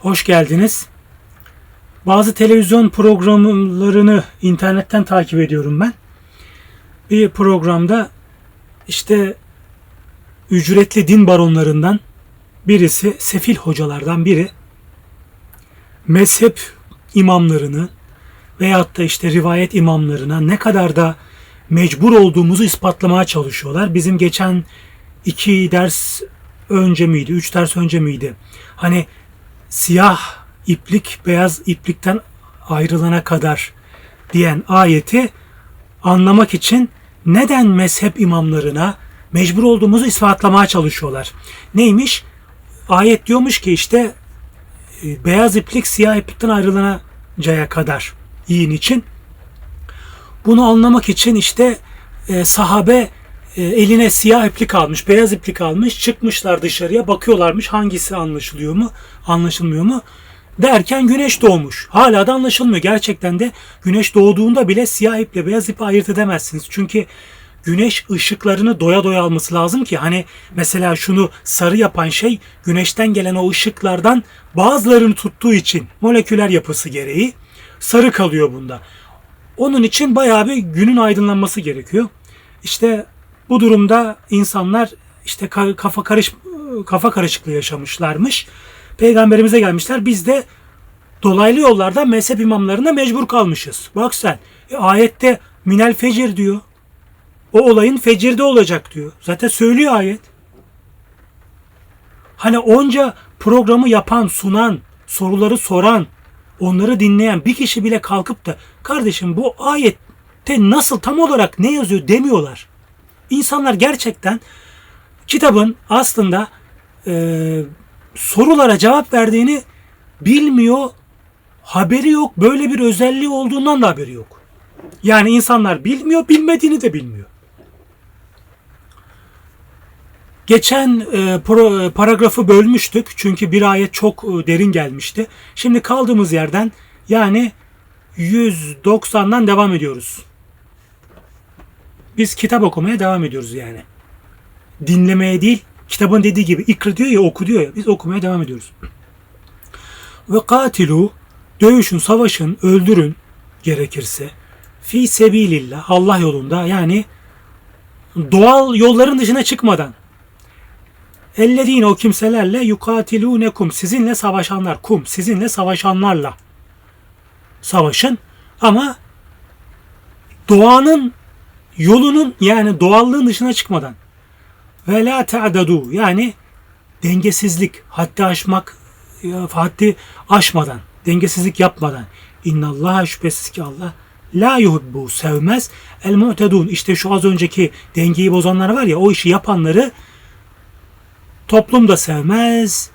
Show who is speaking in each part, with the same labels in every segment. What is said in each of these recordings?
Speaker 1: Hoş geldiniz. Bazı televizyon programlarını internetten takip ediyorum ben. Bir programda işte ücretli din baronlarından birisi, sefil hocalardan biri mezhep imamlarını veyahut da işte rivayet imamlarına ne kadar da mecbur olduğumuzu ispatlamaya çalışıyorlar. Bizim geçen iki ders önce miydi, üç ders önce miydi? Hani siyah iplik beyaz iplikten ayrılana kadar diyen ayeti anlamak için neden mezhep imamlarına mecbur olduğumuzu ispatlamaya çalışıyorlar. Neymiş? Ayet diyormuş ki işte e, beyaz iplik siyah iplikten ayrılanacaya kadar yiyin için. Bunu anlamak için işte e, sahabe e, eline siyah iplik almış, beyaz iplik almış, çıkmışlar dışarıya bakıyorlarmış hangisi anlaşılıyor mu, anlaşılmıyor mu? Derken güneş doğmuş. Hala da anlaşılmıyor. Gerçekten de güneş doğduğunda bile siyah iple beyaz ipi ayırt edemezsiniz. Çünkü güneş ışıklarını doya doya alması lazım ki hani mesela şunu sarı yapan şey güneşten gelen o ışıklardan bazılarını tuttuğu için moleküler yapısı gereği sarı kalıyor bunda. Onun için bayağı bir günün aydınlanması gerekiyor. İşte bu durumda insanlar işte kafa karış kafa karışıklığı yaşamışlarmış. Peygamberimize gelmişler. Biz de dolaylı yollarda mezhep imamlarına mecbur kalmışız. Bak sen e, ayette minel fecir diyor. O olayın fecirde olacak diyor. Zaten söylüyor ayet. Hani onca programı yapan, sunan, soruları soran, onları dinleyen bir kişi bile kalkıp da kardeşim bu ayette nasıl tam olarak ne yazıyor demiyorlar. İnsanlar gerçekten kitabın aslında e, sorulara cevap verdiğini bilmiyor, haberi yok, böyle bir özelliği olduğundan da haberi yok. Yani insanlar bilmiyor, bilmediğini de bilmiyor. Geçen e, pro, e, paragrafı bölmüştük çünkü bir ayet çok e, derin gelmişti. Şimdi kaldığımız yerden yani 190'dan devam ediyoruz. Biz kitap okumaya devam ediyoruz yani. Dinlemeye değil, kitabın dediği gibi ikra diyor ya oku diyor ya biz okumaya devam ediyoruz. Ve katilu dövüşün, savaşın, öldürün gerekirse fi sebilillah Allah yolunda yani doğal yolların dışına çıkmadan ellezine o kimselerle yukatilunekum sizinle savaşanlar kum sizinle savaşanlarla savaşın ama doğanın yolunun yani doğallığın dışına çıkmadan ve la ta'dadu yani dengesizlik, haddi aşmak, haddi aşmadan, dengesizlik yapmadan. İnnallah şüphesiz ki Allah la yuhibbu sevmez el mu'tedun. İşte şu az önceki dengeyi bozanlar var ya o işi yapanları toplum da sevmez.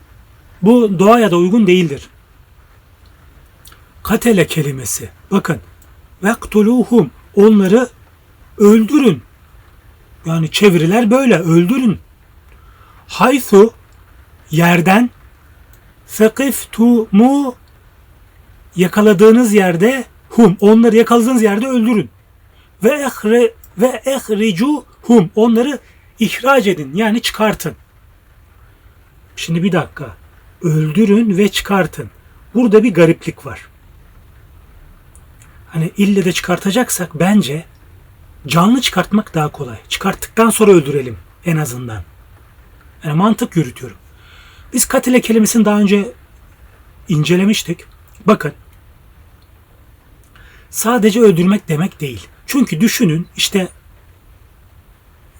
Speaker 1: Bu doğaya da uygun değildir. Katele kelimesi. Bakın. Vektuluhum. Onları öldürün. Yani çeviriler böyle öldürün. Haythu yerden fekiftumu yakaladığınız yerde hum onları yakaladığınız yerde öldürün. Ve ehre ve ehricu hum onları ihraç edin yani çıkartın. Şimdi bir dakika. Öldürün ve çıkartın. Burada bir gariplik var. Hani ille de çıkartacaksak bence Canlı çıkartmak daha kolay. Çıkarttıktan sonra öldürelim en azından. Yani mantık yürütüyorum. Biz katile kelimesini daha önce incelemiştik. Bakın. Sadece öldürmek demek değil. Çünkü düşünün işte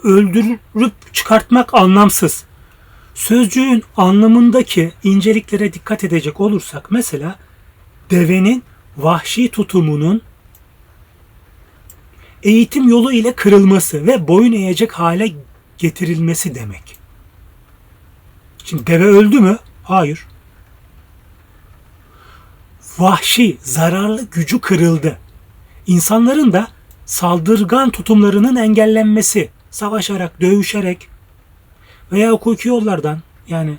Speaker 1: öldürüp çıkartmak anlamsız. Sözcüğün anlamındaki inceliklere dikkat edecek olursak mesela devenin vahşi tutumunun eğitim yolu ile kırılması ve boyun eğecek hale getirilmesi demek. Şimdi deve öldü mü? Hayır. Vahşi, zararlı gücü kırıldı. İnsanların da saldırgan tutumlarının engellenmesi, savaşarak, dövüşerek veya hukuki yollardan yani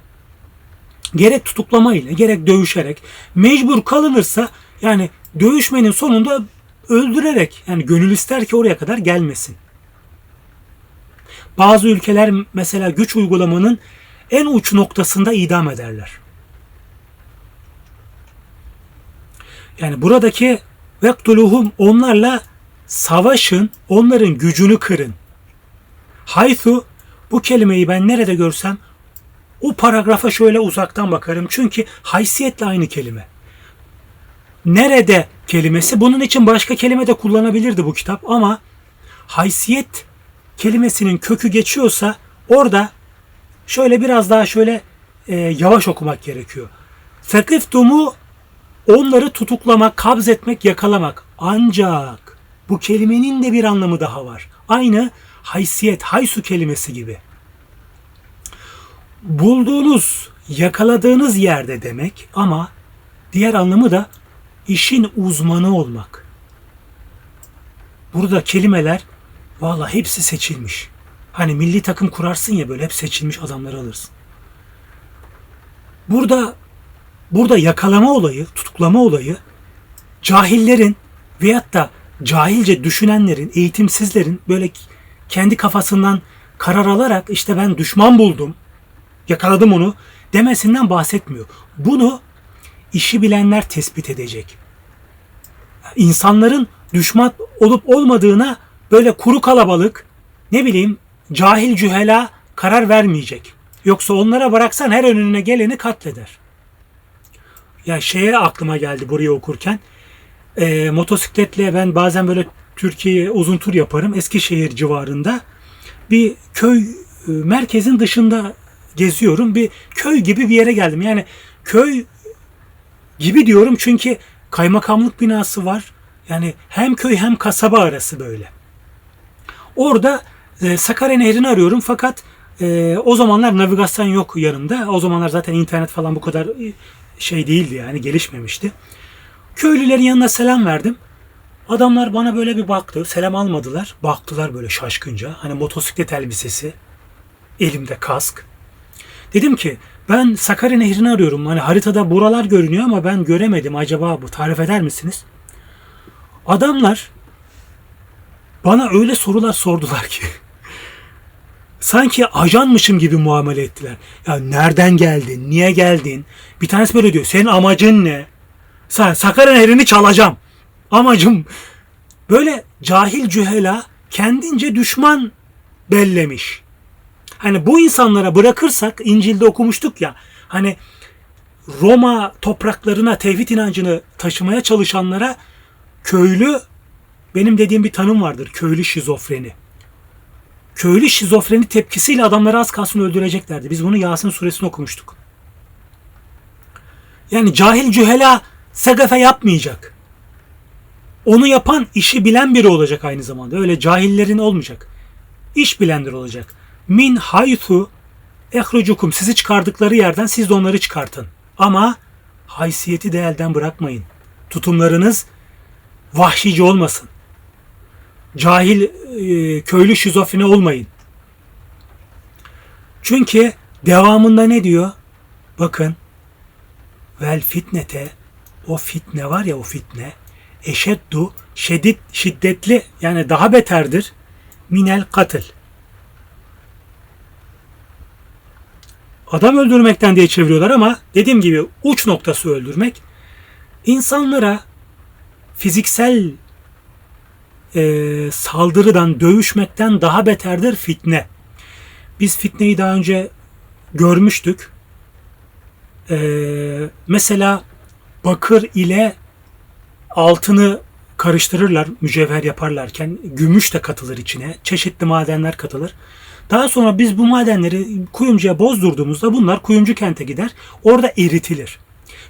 Speaker 1: gerek tutuklama ile gerek dövüşerek mecbur kalınırsa yani dövüşmenin sonunda öldürerek yani gönül ister ki oraya kadar gelmesin. Bazı ülkeler mesela güç uygulamanın en uç noktasında idam ederler. Yani buradaki vektuluhum onlarla savaşın, onların gücünü kırın. Haythu bu kelimeyi ben nerede görsem o paragrafa şöyle uzaktan bakarım. Çünkü haysiyetle aynı kelime. Nerede kelimesi bunun için başka kelime de kullanabilirdi bu kitap ama haysiyet kelimesinin kökü geçiyorsa orada şöyle biraz daha şöyle e, yavaş okumak gerekiyor. Fekiftumu onları tutuklamak, kabz etmek, yakalamak. Ancak bu kelimenin de bir anlamı daha var. Aynı haysiyet, haysu kelimesi gibi. Bulduğunuz, yakaladığınız yerde demek ama diğer anlamı da işin uzmanı olmak. Burada kelimeler valla hepsi seçilmiş. Hani milli takım kurarsın ya böyle hep seçilmiş adamları alırsın. Burada burada yakalama olayı, tutuklama olayı cahillerin veyahut da cahilce düşünenlerin, eğitimsizlerin böyle kendi kafasından karar alarak işte ben düşman buldum, yakaladım onu demesinden bahsetmiyor. Bunu işi bilenler tespit edecek. İnsanların düşman olup olmadığına böyle kuru kalabalık ne bileyim cahil cühela karar vermeyecek. Yoksa onlara bıraksan her önüne geleni katleder. Ya şeye aklıma geldi burayı okurken. E, motosikletle ben bazen böyle Türkiye uzun tur yaparım. Eskişehir civarında bir köy e, merkezin dışında geziyorum. Bir köy gibi bir yere geldim. Yani köy gibi diyorum çünkü kaymakamlık binası var. Yani hem köy hem kasaba arası böyle. Orada e, Sakarya Nehri'ni arıyorum fakat e, o zamanlar navigasyon yok yanımda. O zamanlar zaten internet falan bu kadar e, şey değildi yani gelişmemişti. Köylülerin yanına selam verdim. Adamlar bana böyle bir baktı. Selam almadılar. Baktılar böyle şaşkınca. Hani motosiklet elbisesi. Elimde kask. Dedim ki ben Sakarya Nehri'ni arıyorum. Hani haritada buralar görünüyor ama ben göremedim. Acaba bu tarif eder misiniz? Adamlar bana öyle sorular sordular ki. Sanki ajanmışım gibi muamele ettiler. Ya nereden geldin? Niye geldin? Bir tanesi böyle diyor. Senin amacın ne? Sen Sakarya Nehri'ni çalacağım. Amacım böyle cahil cühela kendince düşman bellemiş. Hani bu insanlara bırakırsak İncil'de okumuştuk ya hani Roma topraklarına tevhid inancını taşımaya çalışanlara köylü benim dediğim bir tanım vardır. Köylü şizofreni. Köylü şizofreni tepkisiyle adamları az kalsın öldüreceklerdi. Biz bunu Yasin suresini okumuştuk. Yani cahil cühela segafe yapmayacak. Onu yapan işi bilen biri olacak aynı zamanda. Öyle cahillerin olmayacak. İş bilendir olacak. Min haythu ehrucukum sizi çıkardıkları yerden siz de onları çıkartın. Ama haysiyeti de elden bırakmayın. Tutumlarınız vahşice olmasın. Cahil e, köylü şizofreni olmayın. Çünkü devamında ne diyor? Bakın vel fitnete o fitne var ya o fitne eşeddu şiddet şiddetli yani daha beterdir minel katil. Adam öldürmekten diye çeviriyorlar ama dediğim gibi uç noktası öldürmek insanlara fiziksel e, saldırıdan, dövüşmekten daha beterdir fitne. Biz fitneyi daha önce görmüştük. E, mesela bakır ile altını karıştırırlar mücevher yaparlarken. Gümüş de katılır içine. Çeşitli madenler katılır. Daha sonra biz bu madenleri kuyumcuya bozdurduğumuzda bunlar kuyumcu kente gider. Orada eritilir.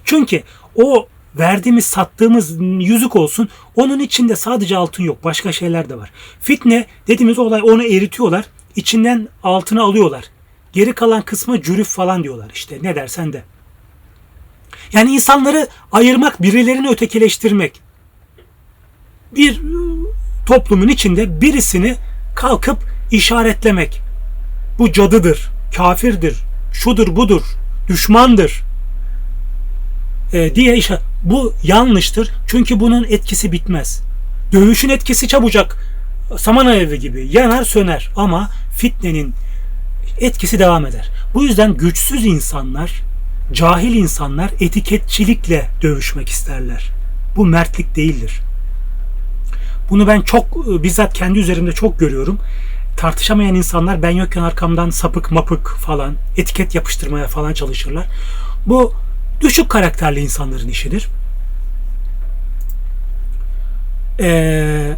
Speaker 1: Çünkü o verdiğimiz sattığımız yüzük olsun onun içinde sadece altın yok başka şeyler de var. Fitne dediğimiz olay onu eritiyorlar içinden altını alıyorlar. Geri kalan kısmı cürüf falan diyorlar işte ne dersen de. Yani insanları ayırmak, birilerini ötekileştirmek. Bir toplumun içinde birisini kalkıp işaretlemek. Bu cadıdır, kafirdir, şudur budur, düşmandır e, diye işaret. Bu yanlıştır. Çünkü bunun etkisi bitmez. Dövüşün etkisi çabucak saman alevi gibi yanar söner ama fitnenin etkisi devam eder. Bu yüzden güçsüz insanlar, cahil insanlar etiketçilikle dövüşmek isterler. Bu mertlik değildir. Bunu ben çok e, bizzat kendi üzerimde çok görüyorum. Tartışamayan insanlar ben yokken arkamdan sapık mapık falan etiket yapıştırmaya falan çalışırlar. Bu düşük karakterli insanların işidir. Ee,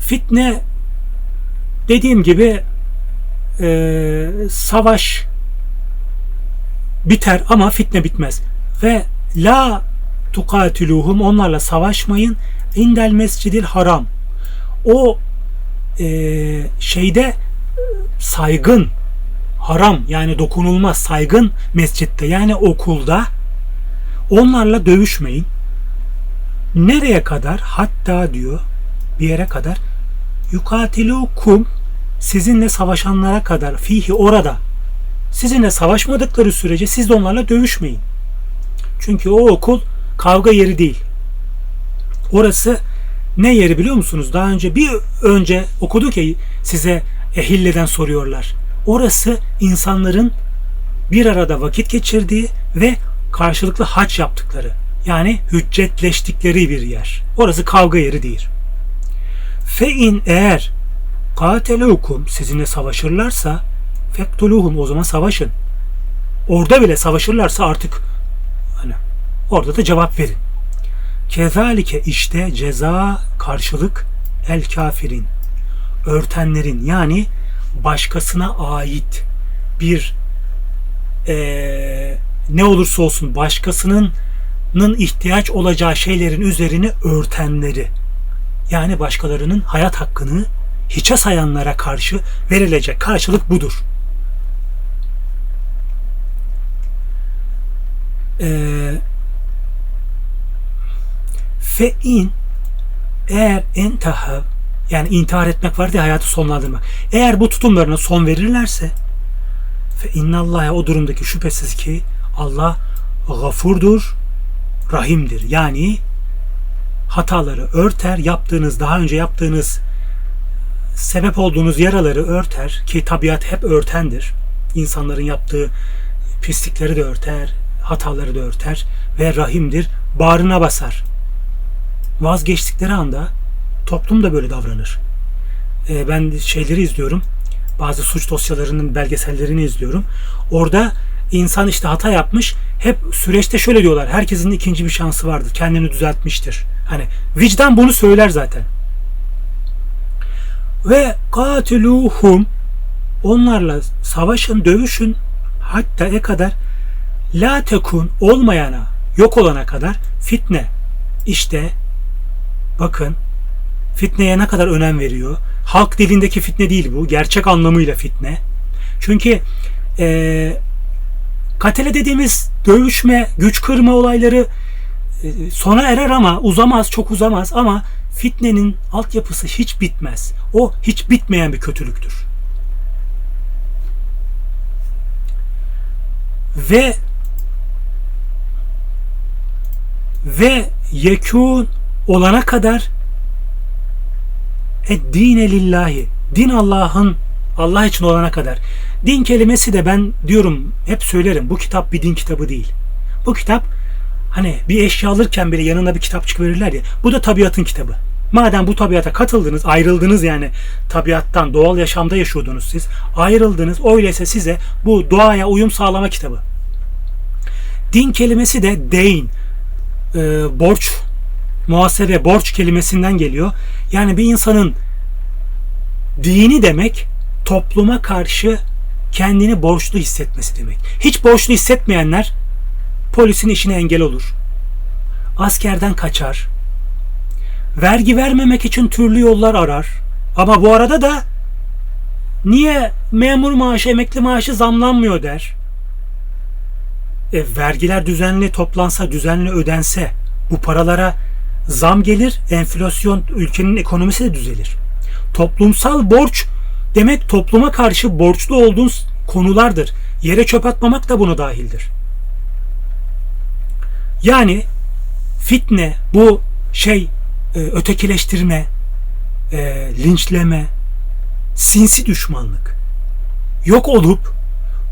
Speaker 1: fitne dediğim gibi e, savaş biter ama fitne bitmez. Ve la tukatiluhum onlarla savaşmayın indel mescidil haram. O e, şeyde saygın haram yani dokunulmaz saygın mescitte yani okulda onlarla dövüşmeyin. Nereye kadar? Hatta diyor bir yere kadar yukatilukum sizinle savaşanlara kadar fihi orada sizinle savaşmadıkları sürece siz de onlarla dövüşmeyin. Çünkü o okul kavga yeri değil. Orası ne yeri biliyor musunuz? Daha önce bir önce okuduk ya size Ehille'den soruyorlar. Orası insanların bir arada vakit geçirdiği ve karşılıklı haç yaptıkları yani hüccetleştikleri bir yer. Orası kavga yeri değil. Fe in eğer katelukum sizinle savaşırlarsa fektuluhum o zaman savaşın. Orada bile savaşırlarsa artık hani orada da cevap verin. Kezalike işte ceza karşılık el kafirin örtenlerin yani başkasına ait bir ee, ne olursa olsun başkasının ihtiyaç olacağı şeylerin üzerini örtenleri yani başkalarının hayat hakkını hiçe sayanlara karşı verilecek karşılık budur. Ee, fe in eğer entaha yani intihar etmek var diye hayatı sonlandırmak. Eğer bu tutumlarına son verirlerse fe innallâhe o durumdaki şüphesiz ki Allah gafurdur, rahimdir. Yani hataları örter, yaptığınız, daha önce yaptığınız sebep olduğunuz yaraları örter ki tabiat hep örtendir. İnsanların yaptığı pislikleri de örter, hataları da örter ve rahimdir. Bağrına basar. Vazgeçtikleri anda toplum da böyle davranır. Ee, ben şeyleri izliyorum. Bazı suç dosyalarının belgesellerini izliyorum. Orada insan işte hata yapmış. Hep süreçte şöyle diyorlar. Herkesin ikinci bir şansı vardır. Kendini düzeltmiştir. Hani vicdan bunu söyler zaten. Ve katiluhum onlarla savaşın, dövüşün hatta e kadar la tekun olmayana, yok olana kadar fitne. İşte bakın fitneye ne kadar önem veriyor. Halk dilindeki fitne değil bu. Gerçek anlamıyla fitne. Çünkü e, katele dediğimiz dövüşme, güç kırma olayları e, sona erer ama uzamaz, çok uzamaz ama fitnenin altyapısı hiç bitmez. O hiç bitmeyen bir kötülüktür. Ve ve yekûn olana kadar dine lillahi din Allah'ın Allah için olana kadar. Din kelimesi de ben diyorum hep söylerim bu kitap bir din kitabı değil. Bu kitap hani bir eşya alırken bile yanına bir kitapçık verirler ya bu da tabiatın kitabı. Madem bu tabiata katıldınız, ayrıldınız yani tabiattan, doğal yaşamda yaşıyordunuz siz. Ayrıldınız, öyleyse size bu doğaya uyum sağlama kitabı. Din kelimesi de deyn, e, borç, muhasebe, borç kelimesinden geliyor. Yani bir insanın dini demek topluma karşı kendini borçlu hissetmesi demek. Hiç borçlu hissetmeyenler polisin işine engel olur. Askerden kaçar. Vergi vermemek için türlü yollar arar. Ama bu arada da niye memur maaşı, emekli maaşı zamlanmıyor der. E, vergiler düzenli toplansa, düzenli ödense bu paralara zam gelir, enflasyon ülkenin ekonomisi de düzelir. Toplumsal borç demek topluma karşı borçlu olduğun konulardır. Yere çöp atmamak da buna dahildir. Yani fitne bu şey e, ötekileştirme, e, linçleme, sinsi düşmanlık yok olup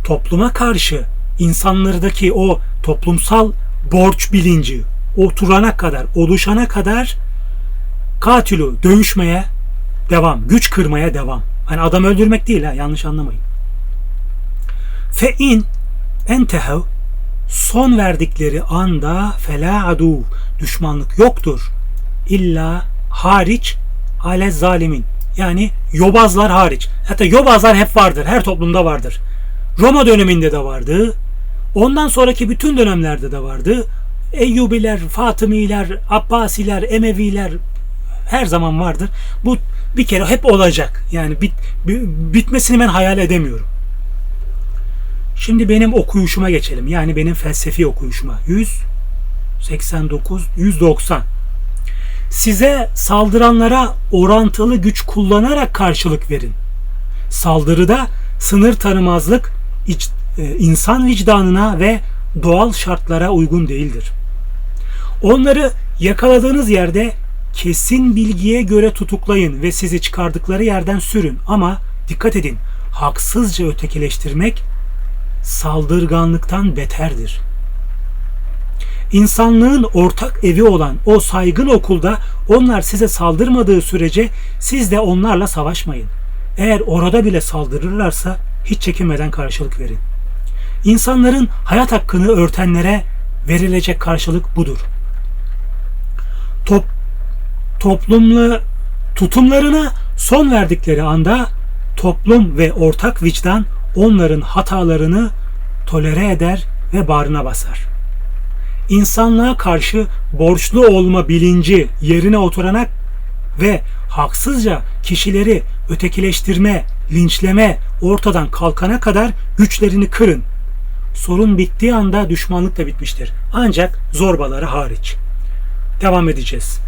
Speaker 1: topluma karşı insanlardaki o toplumsal borç bilinci, oturana kadar, oluşana kadar katilu dövüşmeye devam, güç kırmaya devam. Hani adam öldürmek değil ha yanlış anlamayın. Fe in entehev son verdikleri anda fela adu düşmanlık yoktur. İlla hariç ale zalimin. Yani yobazlar hariç. Hatta yobazlar hep vardır. Her toplumda vardır. Roma döneminde de vardı. Ondan sonraki bütün dönemlerde de vardı. Eyyubiler, Fatımiler, Abbasiler, Emeviler her zaman vardır. Bu bir kere hep olacak. Yani bit, bi- bitmesini ben hayal edemiyorum. Şimdi benim okuyuşuma geçelim. Yani benim felsefi okuyuşuma. 189, 190. Size saldıranlara orantılı güç kullanarak karşılık verin. Saldırıda sınır tanımazlık iç- e, insan vicdanına ve doğal şartlara uygun değildir. Onları yakaladığınız yerde kesin bilgiye göre tutuklayın ve sizi çıkardıkları yerden sürün ama dikkat edin haksızca ötekileştirmek saldırganlıktan beterdir. İnsanlığın ortak evi olan o saygın okulda onlar size saldırmadığı sürece siz de onlarla savaşmayın. Eğer orada bile saldırırlarsa hiç çekinmeden karşılık verin. İnsanların hayat hakkını örtenlere verilecek karşılık budur. Top, toplumlu tutumlarına son verdikleri anda toplum ve ortak vicdan onların hatalarını tolere eder ve bağrına basar. İnsanlığa karşı borçlu olma bilinci yerine oturanak ve haksızca kişileri ötekileştirme, linçleme ortadan kalkana kadar güçlerini kırın. Sorun bittiği anda düşmanlık da bitmiştir. Ancak zorbaları hariç. Devam edeceğiz.